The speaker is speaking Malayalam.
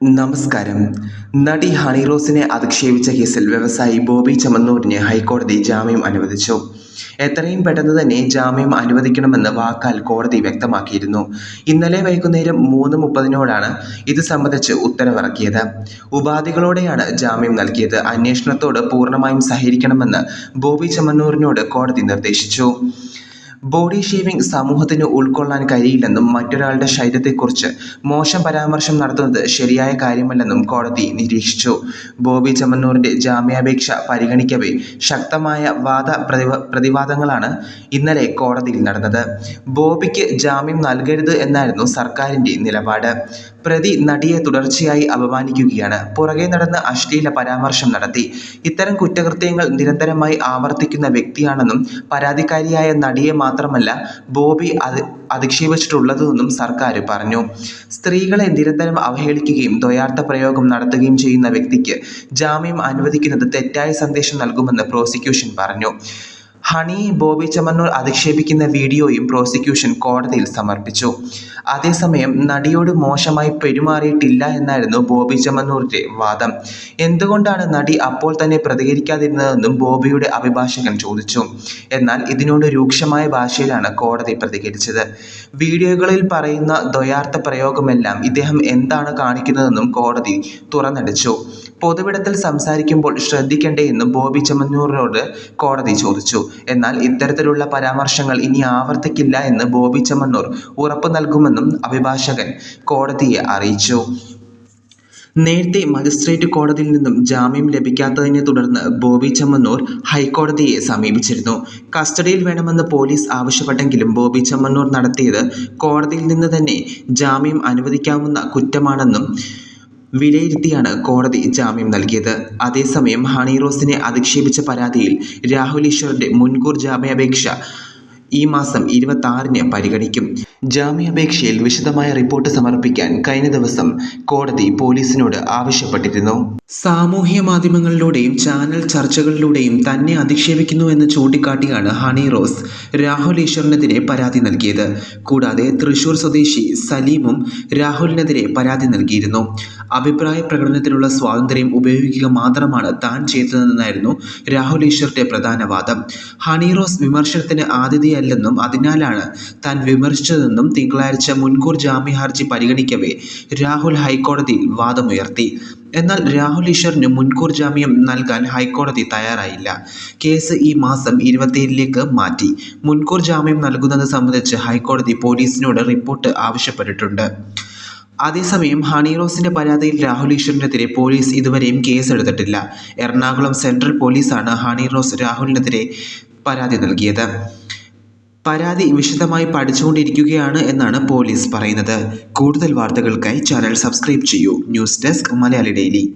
നമസ്കാരം. നടി ഹണി റോസിനെ അധിക്ഷേപിച്ച കേസിൽ വ്യവസായി ബോബി ചമ്മന്നൂരിന് ഹൈക്കോടതി ജാമ്യം അനുവദിച്ചു. എത്രയും പെട്ടെന്ന് തന്നെ ജാമ്യം അനുവദിക്കണമെന്ന് വാക്കാൽ കോടതി വ്യക്തമാക്കിയിരുന്നു. ഇന്നലെ വൈകുന്നേരം മൂന്ന് മുപ്പതിനോടാണ് ഇത് സംബന്ധിച്ച് ഉത്തരവിറക്കിയത്. ഉപാധികളോടെയാണ് ജാമ്യം നൽകിയത്. അന്വേഷണത്തോട് പൂർണമായും സഹകരിക്കണമെന്ന് ബോബി ചമന്നൂരിനോട് കോടതി നിർദ്ദേശിച്ചു. ബോഡി ഷേവിംഗ് സമൂഹത്തിന് ഉൾക്കൊള്ളാൻ കഴിയില്ലെന്നും മറ്റൊരാളുടെ ശരീരത്തെക്കുറിച്ച് മോശം പരാമർശം നടത്തുന്നത് ശരിയായ കാര്യമല്ലെന്നും കോടതി നിരീക്ഷിച്ചു. ബോബി ചമ്മന്നൂറിന്റെ ജാമ്യാപേക്ഷ പരിഗണിക്കവേ ശക്തമായ വാദ പ്രതിവ പ്രതിവാദങ്ങളാണ് ഇന്നലെ കോടതിയിൽ നടന്നത്. ബോബിക്ക് ജാമ്യം നൽകരുത് എന്നായിരുന്നു സർക്കാരിന്റെ നിലപാട്. പ്രതി നടിയെ തുടർച്ചയായി അപമാനിക്കുകയാണ്. പുറകെ നടന്ന് അശ്ലീല പരാമർശം നടത്തി. ഇത്തരം കുറ്റകൃത്യങ്ങൾ നിരന്തരമായി ആവർത്തിക്കുന്ന വ്യക്തിയാണെന്നും പരാതിക്കാരിയായ നടിയെ മാത്രമല്ല ബോബി അത് അധിക്ഷേപിച്ചിട്ടുള്ളതെന്നും സർക്കാർ പറഞ്ഞു. സ്ത്രീകളെ നിരന്തരം അവഹേളിക്കുകയും ദ്വയാർത്ഥ പ്രയോഗം നടത്തുകയും ചെയ്യുന്ന വ്യക്തിക്ക് ജാമ്യം അനുവദിക്കുന്നത് തെറ്റായ സന്ദേശം നൽകുമെന്ന് പ്രോസിക്യൂഷൻ പറഞ്ഞു. ഹണി ബോബി ചമ്മന്നൂർ അധിക്ഷേപിക്കുന്ന വീഡിയോയും പ്രോസിക്യൂഷൻ കോടതിയിൽ സമർപ്പിച്ചു. അതേസമയം നടിയോട് മോശമായി പെരുമാറിയിട്ടില്ല എന്നായിരുന്നു ബോബി ചമ്മന്നൂരിന്റെ വാദം. എന്തുകൊണ്ടാണ് നടി അപ്പോൾ തന്നെ പ്രതികരിക്കാതിരുന്നതെന്നും ബോബിയുടെ അഭിഭാഷകൻ ചോദിച്ചു. എന്നാൽ ഇതിനോട് രൂക്ഷമായ ഭാഷയിലാണ് കോടതി പ്രതികരിച്ചത്. വീഡിയോകളിൽ പറയുന്ന ദ്വയാർത്ഥ പ്രയോഗമെല്ലാം ഇദ്ദേഹം എന്താണ് കാണിക്കുന്നതെന്നും കോടതി തുറന്നടിച്ചു. പൊതുവിടത്തിൽ സംസാരിക്കുമ്പോൾ ശ്രദ്ധിക്കേണ്ടേ എന്നും ബോബി ചമ്മന്നൂരിനോട് കോടതി ചോദിച്ചു. എന്നാൽ ഇത്തരത്തിലുള്ള പരാമർശങ്ങൾ ഇനി ആവർത്തിക്കില്ല എന്ന് ബോബി ചമ്മന്നൂർ ഉറപ്പു നൽകുമെന്നും അഭിഭാഷകൻ കോടതിയെ അറിയിച്ചു. നേരത്തെ മജിസ്ട്രേറ്റ് കോടതിയിൽ നിന്നും ജാമ്യം ലഭിക്കാത്തതിനെ തുടർന്ന് ബോബി ചമ്മന്നൂർ ഹൈക്കോടതിയെ സമീപിച്ചിരുന്നു. കസ്റ്റഡിയിൽ വേണമെന്ന് പോലീസ് ആവശ്യപ്പെട്ടെങ്കിലും ബോബി ചമ്മന്നൂർ നടത്തിയത് കോടതിയിൽ നിന്ന് തന്നെ ജാമ്യം അനുവദിക്കാവുന്ന കുറ്റമാണെന്നും വിലയിരുത്തിയാണ് കോടതി ജാമ്യം നൽകിയത്. അതേസമയം ഹണി റോസിനെ അധിക്ഷേപിച്ച പരാതിയിൽ രാഹുൽ ഈശ്വറിന്റെ മുൻകൂർ ജാമ്യാപേക്ഷ ഈ മാസം ഇരുപത്തി ആറിന് പരിഗണിക്കും. ജാമ്യാപേക്ഷയിൽ വിശദമായ റിപ്പോർട്ട് സമർപ്പിക്കാൻ കഴിഞ്ഞ ദിവസം കോടതി പോലീസിനോട് ആവശ്യപ്പെട്ടിരുന്നു. സാമൂഹ്യ മാധ്യമങ്ങളിലൂടെയും ചാനൽ ചർച്ചകളിലൂടെയും തന്നെ അധിക്ഷേപിക്കുന്നു എന്ന് ചൂണ്ടിക്കാട്ടിയാണ് ഹണി റോസ് രാഹുൽ ഈശ്വറിനെതിരെ പരാതി നൽകിയത്. കൂടാതെ തൃശൂർ സ്വദേശി സലീമും രാഹുലിനെതിരെ പരാതി നൽകിയിരുന്നു. അഭിപ്രായ പ്രകടനത്തിലുള്ള സ്വാതന്ത്ര്യം ഉപയോഗിക്കുക മാത്രമാണ് താൻ ചെയ്തതെന്നായിരുന്നു രാഹുൽ ഈശ്വറിന്റെ പ്രധാന വാദം. ഹണി റോസ് വിമർശനത്തിന് ആതിഥേയല്ലെന്നും അതിനാലാണ് താൻ വിമർശിച്ചതെന്നും തിങ്കളാഴ്ച മുൻകൂർ ജാമ്യ ഹർജി പരിഗണിക്കവേ രാഹുൽ ഹൈക്കോടതിയിൽ വാദമുയർത്തി. എന്നാൽ രാഹുൽ ഈശ്വറിന് മുൻകൂർ ജാമ്യം നൽകാൻ ഹൈക്കോടതി തയ്യാറായില്ല. കേസ് ഈ മാസം ഇരുപത്തിയേഴിലേക്ക് മാറ്റി. മുൻകൂർ ജാമ്യം നൽകുന്നത് സംബന്ധിച്ച് ഹൈക്കോടതി പോലീസിനോട് റിപ്പോർട്ട് ആവശ്യപ്പെട്ടിട്ടുണ്ട്. അതേസമയം ഹണി റോസിന്റെ പരാതിയിൽ രാഹുൽ ഈശ്വറിനെതിരെ പോലീസ് ഇതുവരെയും കേസെടുത്തിട്ടില്ല. എറണാകുളം സെൻട്രൽ പോലീസാണ് ഹണി റോസ് രാഹുലിനെതിരെ പരാതി നൽകിയത്. പരാതി വിശദമായി പഠിച്ചുകൊണ്ടിരിക്കുകയാണ് എന്നാണ് പോലീസ് പറയുന്നത്. കൂടുതൽ വാർത്തകൾക്കായി ചാനൽ സബ്സ്ക്രൈബ് ചെയ്യൂ. News desk Malayali daily.